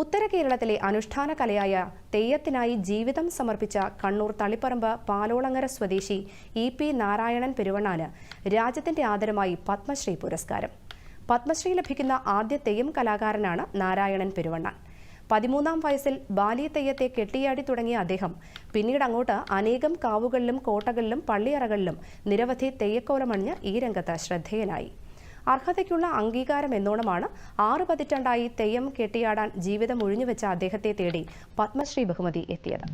ഉത്തര കേരളത്തിലെ അനുഷ്ഠാന കലയായ തെയ്യത്തിനായി ജീവിതം സമർപ്പിച്ച കണ്ണൂർ തളിപ്പറമ്പ് പാലോളങ്ങര സ്വദേശി ഇ പി നാരായണൻ പെരുവണ്ണാന് രാജ്യത്തിന്റെ ആദരമായി പത്മശ്രീ പുരസ്കാരം. പത്മശ്രീ ലഭിക്കുന്ന ആദ്യ തെയ്യം കലാകാരനാണ് നാരായണൻ പെരുവണ്ണാൻ. പതിമൂന്നാം വയസ്സിൽ ബാലി തെയ്യത്തെ കെട്ടിയാടി തുടങ്ങിയ അദ്ദേഹം പിന്നീട് അങ്ങോട്ട് അനേകം കാവുകളിലും കോട്ടകളിലും പള്ളിയറകളിലും നിരവധി തെയ്യക്കോലമണിഞ്ഞ് ഈ രംഗത്ത് ശ്രദ്ധേയനായി. അർഹതയ്ക്കുള്ള അംഗീകാരം എന്നോണമാണ് ആറ് പതിറ്റാണ്ടായി തെയ്യം കെട്ടിയാടാൻ ജീവിതം ഒഴിഞ്ഞുവെച്ച അദ്ദേഹത്തെ തേടി പത്മശ്രീ ബഹുമതി എത്തിയത്.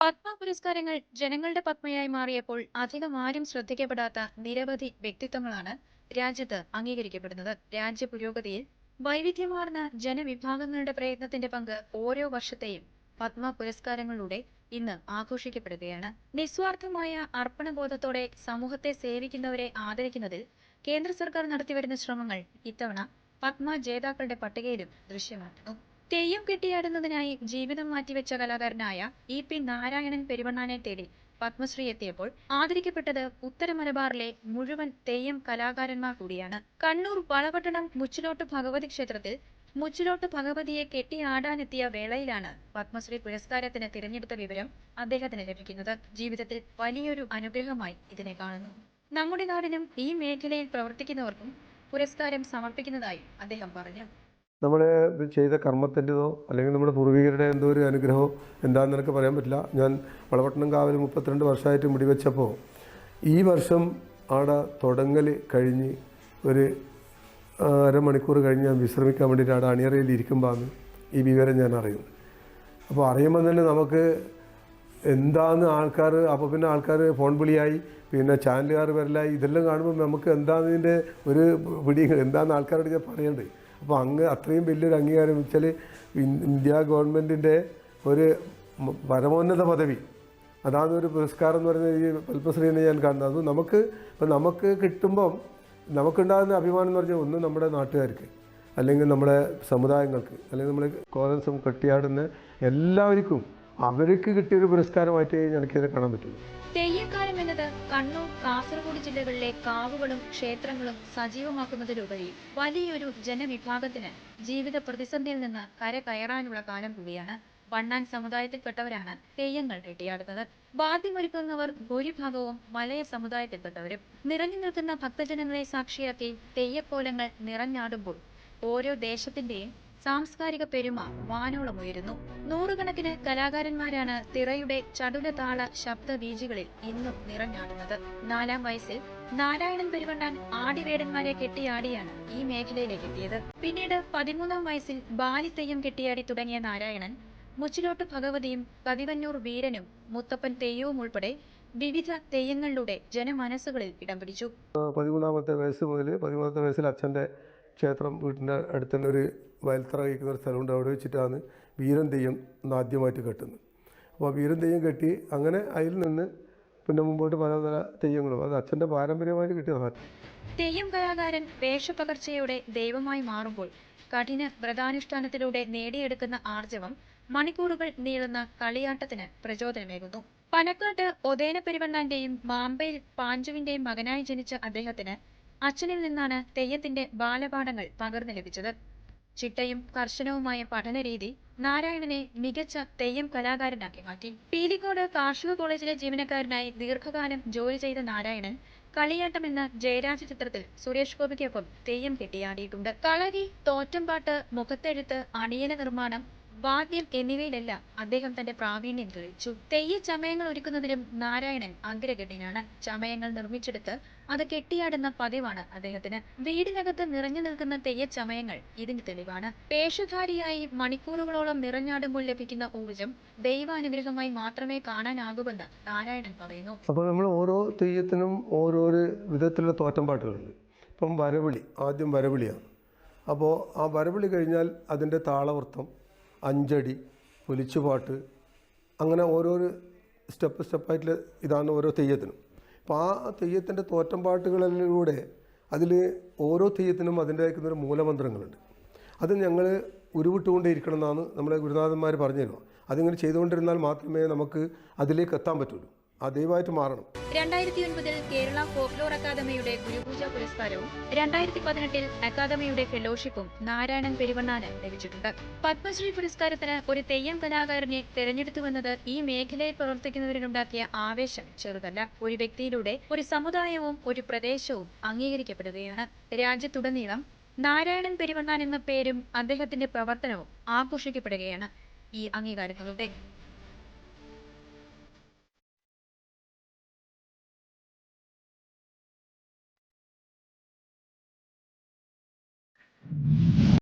പത്മ പുരസ്കാരങ്ങൾ ജനങ്ങളുടെ പത്മയായി മാറിയപ്പോൾ അധികം ആരും ശ്രദ്ധിക്കപ്പെടാത്ത നിരവധി വ്യക്തിത്വങ്ങളാണ് രാജ്യത്ത് അംഗീകരിക്കപ്പെടുന്നത്. രാജ്യ പുരോഗതിയിൽ വൈവിധ്യമാർന്ന ജനവിഭാഗങ്ങളുടെ പ്രയത്നത്തിന്റെ പങ്ക് ഓരോ വർഷത്തെയും പത്മ പുരസ്കാരങ്ങളിലൂടെ ഇന്ന് ആഘോഷിക്കപ്പെടുകയാണ്. നിസ്വാർത്ഥമായ അർപ്പണബോധത്തോടെ സമൂഹത്തെ സേവിക്കുന്നവരെ ആദരിക്കുന്നതിൽ കേന്ദ്ര സർക്കാർ നടത്തിവരുന്ന ശ്രമങ്ങൾ ഇത്തവണ പത്മ ജേതാക്കളുടെ പട്ടികയിലും ദൃശ്യമാകുന്നു. തെയ്യം കെട്ടിയാടുന്നതിനായി ജീവിതം മാറ്റിവെച്ച കലാകാരനായ ഇ പി നാരായണൻ പെരുവണ്ണാനെ തേടി പത്മശ്രീ എത്തിയപ്പോൾ ആദരിക്കപ്പെട്ടത് ഉത്തര മലബാറിലെ മുഴുവൻ തെയ്യം കലാകാരന്മാർ കൂടിയാണ്. കണ്ണൂർ വളപട്ടണം മുച്ചിലോട്ട് ഭഗവതി ക്ഷേത്രത്തിൽ മുച്ചിലോട്ട് ഭഗവതിയെ കെട്ടിയാടാനെത്തിയ വേളയിലാണ് പത്മശ്രീ പുരസ്കാരത്തിന് തിരഞ്ഞെടുത്ത വിവരം അദ്ദേഹത്തിന് ലഭിക്കുന്നത്. ജീവിതത്തിൽ വലിയൊരു അനുഗ്രഹമായി ഇതിനെ കാണുന്നു. നമ്മുടെ നാടിനും ഈ മേഖലയിൽ പ്രവർത്തിക്കുന്നവർക്കും പുരസ്കാരം സമർപ്പിക്കുന്നതായി അദ്ദേഹം പറഞ്ഞു. നമ്മൾ ചെയ്ത കർമ്മത്തിന്റെതോ അല്ലെങ്കിൽ നമ്മുടെ പൂർവികരുടെ എന്തോ ഒരു അനുഗ്രഹമോ എന്താണെന്ന് എനിക്ക് പറയാൻ പറ്റില്ല. ഞാൻ വളപട്ടണം കാവൽ മുപ്പത്തിരണ്ട് വർഷമായിട്ട് മുടിവെച്ചപ്പോൾ ഈ വർഷം ആടെ തുടങ്ങൽ കഴിഞ്ഞ് ഒരു അരമണിക്കൂർ കഴിഞ്ഞ് ഞാൻ വിശ്രമിക്കാൻ വേണ്ടിയിട്ട് അവിടെ അണിയറയിൽ ഇരിക്കുമ്പോഴാണ് ഈ വിവരം ഞാൻ അറിയും അപ്പോൾ അറിയുമ്പോൾ തന്നെ നമുക്ക് എന്താന്ന് ആൾക്കാർ അപ്പോൾ പിന്നെ ആൾക്കാർ ഫോൺ വിളിയായി പിന്നെ ചാനലുകാർ വരലായി ഇതെല്ലാം കാണുമ്പോൾ നമുക്ക് എന്താണെന്നതിന്റെ ഒരു പിടി എന്താന്ന് ആൾക്കാരോട് ഞാൻ പറയണ്ടേ? അപ്പോൾ അങ്ങ് അത്രയും വലിയൊരു അംഗീകാരം വെച്ചാൽ ഇന്ത്യ ഗവൺമെന്റിന്റെ ഒരു പരമോന്നത പദവി. അതാണ് ഒരു പുരസ്കാരം എന്ന് പറയുന്നത് ഈ പത്മശ്രീനെ ഞാൻ കാണുന്നത് അത് നമുക്ക് ഇപ്പം നമുക്ക് കിട്ടുമ്പം നമുക്കുണ്ടാകുന്ന അഭിമാനം എന്ന് പറഞ്ഞാൽ ഒന്ന് നമ്മുടെ നാട്ടുകാർക്ക് അല്ലെങ്കിൽ നമ്മുടെ സമുദായങ്ങൾക്ക് അല്ലെങ്കിൽ നമ്മൾ കോതസം കെട്ടിയാടുന്ന എല്ലാവർക്കും അവർക്ക് കിട്ടിയൊരു പുരസ്കാരമായിട്ട് എനിക്കിതിനെ കാണാൻ പറ്റും. തെയ്യക്കാലം എന്നത് കണ്ണൂർ കാസർഗോഡ് ജില്ലകളിലെ കാവുകളും ക്ഷേത്രങ്ങളും സജീവമാക്കുന്നതിലുപരി വലിയൊരു ജനവിഭാഗത്തിന് ജീവിത പ്രതിസന്ധിയിൽ നിന്ന് കരകയറാനുള്ള കാലം കൂടിയാണ് വണ്ണാൻ സമുദായത്തിൽപ്പെട്ടവരാണ് തെയ്യങ്ങൾ കെട്ടിയാടുന്നത്. വാദ്യമൊരുക്കുന്നവർ ഭൂരിഭാഗവും മലയ സമുദായത്തിൽപ്പെട്ടവരും. നിറഞ്ഞു നിൽക്കുന്ന ഭക്തജനങ്ങളെ സാക്ഷിയാക്കി തെയ്യക്കോലങ്ങൾ നിറഞ്ഞാടുമ്പോൾ ഓരോ ദേശത്തിന്റെയും സാംസ്കാരിക പെരുമ വാനോളം ഉയരുന്നു. നൂറുകണക്കിന് കലാകാരന്മാരാണ് തിറയുടെ ചടുലതാള ശബ്ദ ബീജികളിൽ ഇന്നും നിറഞ്ഞാടുന്നത്. നാലാം വയസ്സിൽ നാരായണൻ പെരുവണ്ണാൻ ആടിവേടന്മാരെ കെട്ടിയാടിയാണ് ഈ മേഖലയിലേക്ക് എത്തിയത്. പിന്നീട് പതിമൂന്നാം വയസ്സിൽ ബാലിത്തെയ്യം കെട്ടിയാടി തുടങ്ങിയ നാരായണൻ മുച്ചിലോട്ട് ഭഗവതിയും പതിവന്നൂർ വീരനും മുത്തപ്പൻ തെയ്യവും ഉൾപ്പെടെ വിവിധ തെയ്യങ്ങളിലൂടെ ജനമനസ്സുകളിൽ ഇടം പിടിച്ചു. പതിമൂന്നാമത്തെ വയസ്സ് മുതൽ പതിമൂന്നാമത്തെ വയസ്സിൽ അച്ഛന്റെ ക്ഷേത്രം വീട്ടിന്റെ അടുത്തുള്ള തന്നെ ഒരു വയൽത്തറ കഴിക്കുന്ന ഒരു സ്ഥലമുണ്ട്. അവിടെ വെച്ചിട്ടാണ് വീരൻ തെയ്യം ആദ്യമായിട്ട് കെട്ടുന്നത്. അപ്പോൾ വീരൻ തെയ്യം കെട്ടി അങ്ങനെ അതിൽ നിന്ന് പിന്നെ മുമ്പോട്ട് പല പല തെയ്യങ്ങളും. അത് അച്ഛന്റെ പാരമ്പര്യമായിട്ട് കിട്ടിയതാണ് തെയ്യം കലാകാരൻ വേഷപ്പകർച്ചയുടെ ദൈവമായി മാറുമ്പോൾ കഠിന വ്രതാനുഷ്ഠാനത്തിലൂടെ നേടിയെടുക്കുന്ന ആർജവം മണിക്കൂറുകൾ നീളുന്ന കളിയാട്ടത്തിന് പ്രചോദനമേകുന്നു. പനക്കാട്ട് ഒതേന പെരുവണ്ണാന്റെയും മാമ്പയിൽ പാഞ്ചുവിന്റെയും മകനായി ജനിച്ച അദ്ദേഹത്തിന് അച്ഛനിൽ നിന്നാണ് തെയ്യത്തിന്റെ ബാലപാഠങ്ങൾ പകർന്നു ലഭിച്ചത്. ചിട്ടയും കർശനവുമായ പഠനരീതി നാരായണനെ മികച്ച തെയ്യം കലാകാരനാക്കി മാറ്റി. പീലിക്കോട് കാർഷിക കോളേജിലെ ജീവനക്കാരനായി ദീർഘകാലം ജോലി ചെയ്ത നാരായണൻ കളിയാട്ടം എന്ന ജയരാജ ചിത്രത്തിൽ സുരേഷ് ഗോപിക്കൊപ്പം തെയ്യം കെട്ടിയാടിയിട്ടുണ്ട്. കളരി തോറ്റംപാട്ട് മുഖത്തെഴുത്ത് അണിയന നിർമ്മാണം വാദ്യം എന്നിവയിലെല്ലാം അദ്ദേഹം തന്റെ പ്രാവീണ്യം തെളിയിച്ചു. തെയ്യ ചമയങ്ങൾ ഒരുക്കുന്നതിലും നാരായണൻ അഗ്രഗണ്യനാണ് ചമയങ്ങൾ നിർമ്മിച്ചെടുത്ത് അത് കെട്ടിയാടുന്ന പതിവാണ് അദ്ദേഹത്തിന്. വീടിനകത്ത് നിറഞ്ഞു നിൽക്കുന്ന തെയ്യ ചമയങ്ങൾ ഇതിന് തെളിവാണ്. പേഷധാരിയായി മണിക്കൂറുകളോളം നിറഞ്ഞാടുമ്പോൾ ലഭിക്കുന്ന ഊർജം ദൈവാനുഗ്രഹമായി മാത്രമേ കാണാനാകൂവെന്ന് നാരായണൻ പറയുന്നു. അപ്പോൾ നമ്മൾ ഓരോ തെയ്യത്തിനും ഓരോരോ വിധത്തിലുള്ള തോറ്റംപാട്ടുകളുണ്ട് ഇപ്പം വരവിളി ആദ്യം വരവിളിയാണ്. അപ്പോൾ ആ വരവിളി കഴിഞ്ഞാൽ അതിന്റെ താളവൃത്തം അഞ്ചടി പൊലിച്ചുപാട്ട് അങ്ങനെ ഓരോരോ സ്റ്റെപ്പ് സ്റ്റെപ്പായിട്ടുള്ള ഇതാണ് ഓരോ തെയ്യത്തിനും. അപ്പോൾ ആ തെയ്യത്തിന്റെ തോറ്റംപാട്ടുകളിലൂടെ അതിൽ ഓരോ തെയ്യത്തിനും അതിന്റെതായിരിക്കുന്ന ഒരു മൂലമന്ത്രങ്ങളുണ്ട്. അത് ഞങ്ങൾ ഉരുവിട്ടുകൊണ്ടേ ഇരിക്കണം എന്നാണ് നമ്മളെ ഗുരുനാഥന്മാർ പറഞ്ഞു തരുക അതിങ്ങനെ ചെയ്തുകൊണ്ടിരുന്നാൽ മാത്രമേ നമുക്ക് അതിലേക്ക് എത്താൻ പറ്റുള്ളൂ. ദൈവമായിട്ട് മാറണം. രണ്ടായിരത്തി ഒൻപതിൽ കേരള ഫോക്ലോർ അക്കാദമിയുടെ ഗുരുപൂജ പുരസ്കാരവും രണ്ടായിരത്തി പതിനെട്ടിൽ അക്കാദമിയുടെ ഫെലോഷിപ്പും നാരായണൻ പെരുവണ്ണാന് ലഭിച്ചിട്ടുണ്ട്. പത്മശ്രീ പുരസ്കാരത്തിന് ഒരു തെയ്യം കലാകാരനെ തെരഞ്ഞെടുത്തുവെന്നത് ഈ മേഖലയിൽ പ്രവർത്തിക്കുന്നവരിലുണ്ടാക്കിയ ആവേശം ചെറുതല്ല. ഒരു വ്യക്തിയിലൂടെ ഒരു സമുദായവും ഒരു പ്രദേശവും അംഗീകരിക്കപ്പെടുകയാണ്. രാജ്യത്തുടനീളം നാരായണൻ പെരുവണ്ണാൻ എന്ന പേരും അദ്ദേഹത്തിന്റെ പ്രവർത്തനവും ആഘോഷിക്കപ്പെടുകയാണ് ഈ അംഗീകാരങ്ങളുടെ.